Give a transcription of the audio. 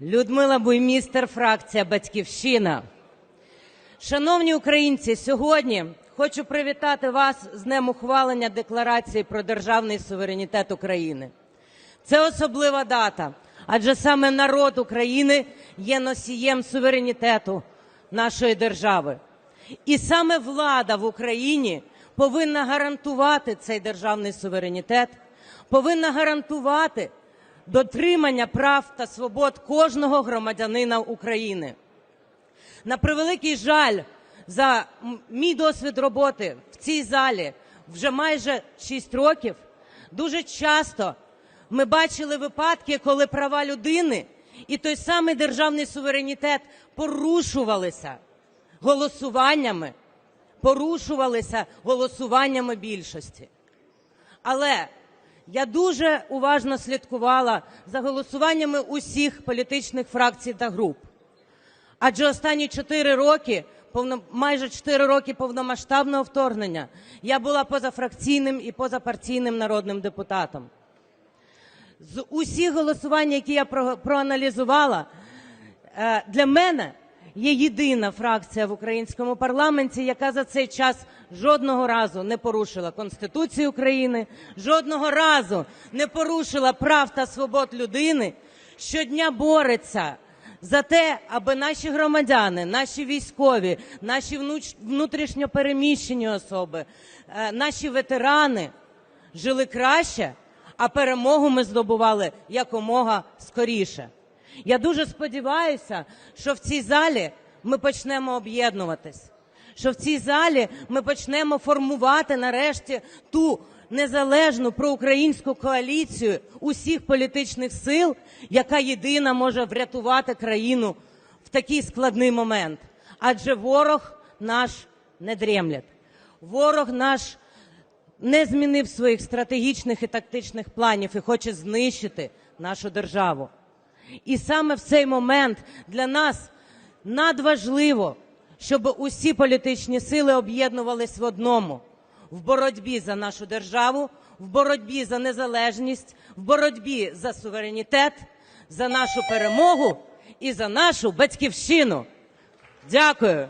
Людмила Буймістер, фракція Батьківщина. Шановні українці, сьогодні хочу привітати вас з днем ухвалення Декларації про державний суверенітет України. Це особлива дата, адже саме народ України є носієм суверенітету нашої держави. І саме влада в Україні повинна гарантувати цей державний суверенітет, повинна гарантувати дотримання прав та свобод кожного громадянина України. На превеликий жаль, за мій досвід роботи в цій залі вже майже 6 років. Дуже часто ми бачили випадки, коли права людини і той самий державний суверенітет порушувалися голосуваннями, порушувалися голосуваннями більшості. Але я дуже уважно слідкувала за голосуваннями усіх політичних фракцій та груп. Адже останні 4 роки, повно, майже 4 роки повномасштабного вторгнення, я була позафракційним і позапартійним народним депутатом. З усіх голосувань, які я про- проаналізувала, е, для мене є єдина фракція в українському парламенті, яка за цей час жодного разу не порушила Конституцію України, жодного разу не порушила прав та свобод людини, щодня бореться за те, аби наші громадяни, наші військові, наші внутрішньо переміщені особи, е, наші ветерани жили краще, а перемогу ми здобували якомога скоріше. Я дуже сподіваюся, що в цій залі ми почнемо об'єднуватись, що в цій залі ми почнемо формувати нарешті ту незалежну проукраїнську коаліцію усіх політичних сил, яка єдина може врятувати країну в такий складний момент. Адже ворог наш не дремлять. Ворог наш не змінив своїх стратегічних і тактичних планів і хоче знищити нашу державу. І саме в цей момент для нас надважливо, щоб усі політичні сили об'єднувались в одному в боротьбі за нашу державу, в боротьбі за незалежність, в боротьбі за суверенітет, за нашу перемогу і за нашу батьківщину. Дякую.